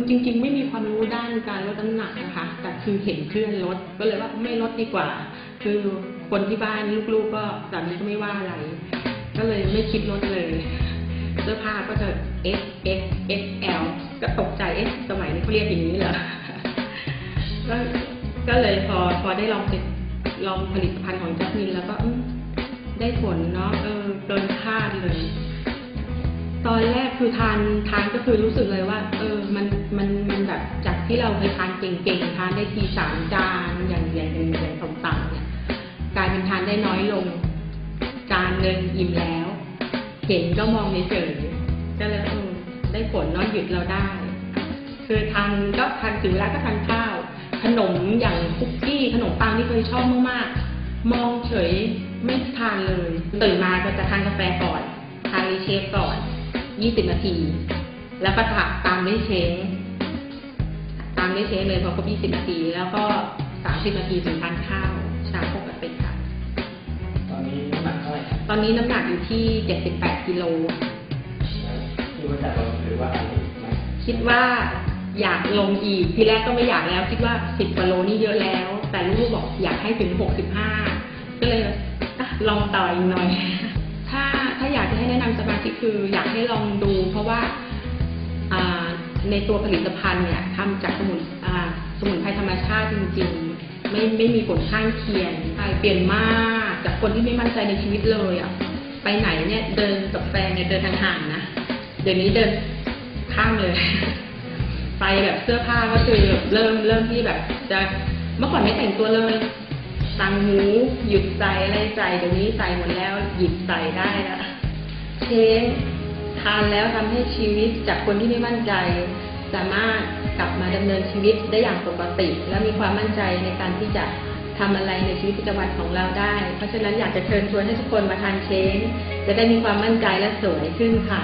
ือจริง ๆ ไม่มีความรู้ด้านการลดน้ำหนักนะคะ แต่คือเห็นเพื่อนลดก็เลยว่าไม่ลดดีกว่า คือคนที่บ้านลูกๆก็สามีก็ไม่ว่าอะไร ก็เลยไม่คิดลดเลยเสื้อผ้าก็จะ S S S L ก็ตกใจเอ๊ะสมัยนี้เขาเรียกอย่างนี้เหรอก็ก็เลยพอพอได้ลองติดลองผลิตภัณฑ์ของจัสมินแล้วก็ได้ผลเนาะเออเกินคาดเลย คือทานทานก็คือรู้สึกเลยว่า เออมันมันมันแบบจากที่เราเคยทานเก่งๆทานได้ทีสามจานอย่างอย่างอย่างอย่างต่ำๆเนี่ยกลายเป็นทานได้น้อยลง จานหนึ่งอิ่มแล้ว เห็นก็มองเฉยก็เลยเออได้ผลน้อยหยุดเราได้ คือทานก็ทานถึงเวลาก็ทานข้าว ขนมอย่างคุกกี้ขนมปังที่เคยชอบมากๆมองเฉยไม่ทานเลยตื่นมาก็จะทานกาแฟก่อนทานรีเชฟก่อน 20 นาที แล้วก็ถักตามด้วยเชงตามด้วยเชงเลยพอครบ20 นาที แล้วก็ 30 นาทีถึงทานข้าวเช้าปกติค่ะ ตอนนี้น้ำหนักเท่าไหร่ครับตอนนี้น้ำหนักอยู่ที่ 78 กิโล คิดว่าจะลงหรือว่าอะไรไหมคิดว่าอยากลงอีกทีแรกก็ไม่อยากแล้ว คิดว่า 10กิโลนี่เยอะแล้ว แต่ลูกบอกอยากให้ถึง 65 ก็เลยอะลองต่ออีกหน่อยถ้าถ้าอยากจะให้แนะนำสมาชิกคืออยากให้ลองดู เพราะว่าในตัวผลิตภัณฑ์เนี่ยทำจากสมุนสมุนไพรธรรมชาติจริงๆ ไม่ไม่มีผลข้างเคียงเปลี่ยนมากจากคนที่ไม่มั่นใจในชีวิตเลยอะไปไหนเนี่ยเดินกับแฟนเนี่ยเดินทางห่างนะเดี๋ยวนี้เดินข้ามเลย ไปแบบเสื้อผ้าก็คือเริ่มเริ่มที่แบบจะเมื่อก่อนไม่แต่งตัวเลย ตังหูหยุดใส่อะไรใส่เดี๋ยวนี้ใส่หมดแล้ว หยิบใส่ได้แล้วเชนทานแล้วทำให้ชีวิตจากคนที่ไม่มั่นใจ สามารถกลับมาดำเนินชีวิตได้อย่างปกติ และมีความมั่นใจในการที่จะทำอะไรในชีวิตประจำวันของเราได้ เพราะฉะนั้นอยากจะเชิญชวนให้ทุกคนมาทานเชนจะได้มีความมั่นใจและสวยขึ้นค่ะ